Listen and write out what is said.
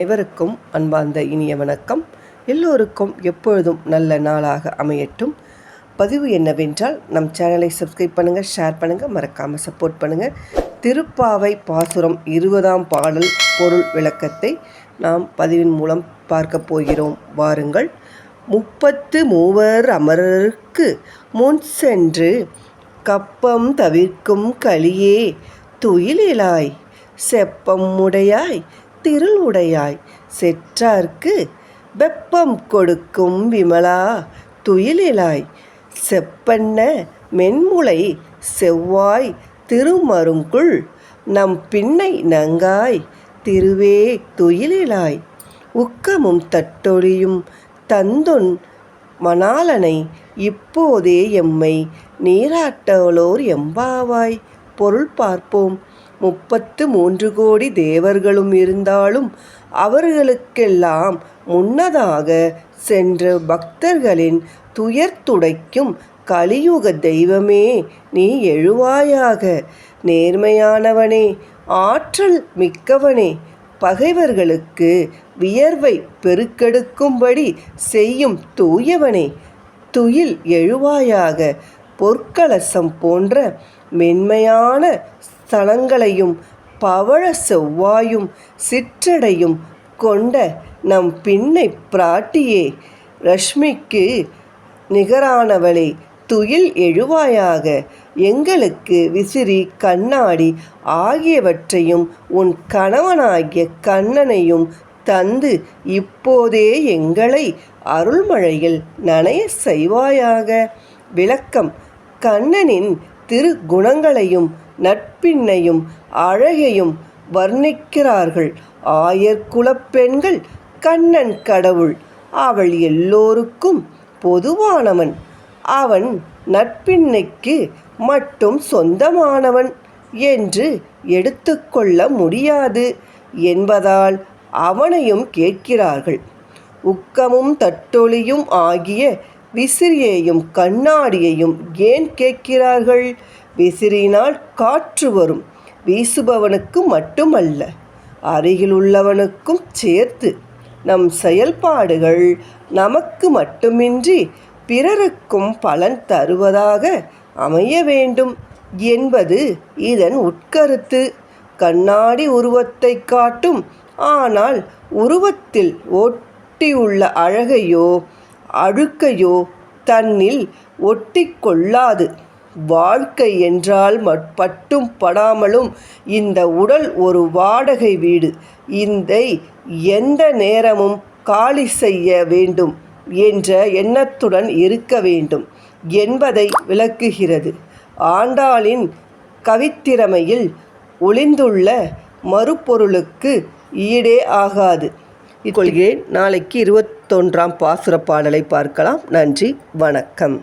அனைவருக்கும் அன்பார்ந்த இனிய வணக்கம். எல்லோருக்கும் எப்பொழுதும் நல்ல நாளாக அமையட்டும். பதிவு என்னவென்றால் நம் சேனலை சப்ஸ்கிரைப் பண்ணுங்கள் ஷேர் பண்ணுங்கள் மறக்காமல் சப்போர்ட் பண்ணுங்கள் திருப்பாவை பாசுரம் இருபதாம் பாடல் பொருள் விளக்கத்தை நாம் பதிவின் மூலம் பார்க்க போகிறோம். வாருங்கள். முப்பத்து மூவர் அமரருக்கு முன் சென்று கப்பம் தவிர்க்கும் களியே துயிலிலாய் செப்பம் உடையாய் திருளுடையாய். செற்றார்க்கு வெப்பம் கொடுக்கும் விமலா துயிலிலாய். செப்பண்ண மென்முளை செவ்வாய் திருமருங்குள் நம் பின்னை நங்காய் திருவே துயிலிலாய். உக்கமும் தட்டொழியும் தந்தொன் மணாலனை இப்போதே எம்மை நீராட்டலோர் எம்பாவாய். பொருள் பார்ப்போம் முப்பத்து மூன்று கோடி தேவர்களும் இருந்தாலும் அவர்களுக்கெல்லாம் முன்னதாக சென்று பக்தர்களின் துயர் துடைக்கும் கலியுக தெய்வமே நீ எழுவாயாக. நேர்மையானவனே ஆற்றல் மிக்கவனே பகைவர்களுக்கு வியர்வை பெருக்கெடுக்கும்படி செய்யும் தூயவனே துயில் எழுவாயாக. பொற்கலசம் போன்ற மென்மையான ஸ்தலங்களையும் பவழ செவ்வாயும் சிற்றடையும் கொண்ட நம் பின்னை பிராட்டியே ரஷ்மிக்கு நிகரானவளே துயில் எழுவாயாக. எங்களுக்கு விசிறி கண்ணாடி ஆகியவற்றையும் உன் கணவனாகிய கண்ணனையும் தந்து இப்போதே எங்களை அருள்மழையில் நனைய செய்வாயாக. விளக்கம் கண்ணனின் திரு குணங்களையும் நட்பின்னையும் அழகையும் வர்ணிக்கிறார்கள். ஆயர்குலப் பெண்கள் கண்ணன் கடவுள். அவள் எல்லோருக்கும் பொதுவானவன். அவன் நட்பின்னைக்கு மட்டும் சொந்தமானவன் என்று எடுத்துக்கொள்ள முடியாது என்பதால் அவனையும் கேட்கிறார்கள். உக்கமும் தட்டொலியும் ஆகிய விசிறியையும் கண்ணாடியையும் ஏன் கேட்கிறார்கள்? விசிறினால் காற்று வரும். வீசுபவனுக்கு மட்டுமல்ல அருகில் உள்ளவனுக்கும் சேர்த்து. நம் செயல்பாடுகள் நமக்கு மட்டுமின்றி பிறருக்கும் பலன் தருவதாக அமைய வேண்டும் என்பது இதன் உட்கருத்து. கண்ணாடி உருவத்தை காட்டும். ஆனால் உருவத்தில் ஒட்டியுள்ள அழகையோ அழுக்கையோ தன்னில் ஒட்டி கொள்ளாது வாழ்க்கை என்றால் பட்டும் படாமலும் இந்த உடல் ஒரு வாடகை வீடு. இதை எந்த நேரமும் காலி செய்ய வேண்டும் என்ற எண்ணத்துடன் இருக்க வேண்டும் என்பதை விளக்குகிறது. ஆண்டாளின் கவித்திறமையில் ஒளிந்துள்ள மறுபொருளுக்கு ஈடே ஆகாது. இக்கொள்கிறேன் நாளைக்கு இருபத்தொன்றாம் பாசுர பாடலை பார்க்கலாம். நன்றி வணக்கம்.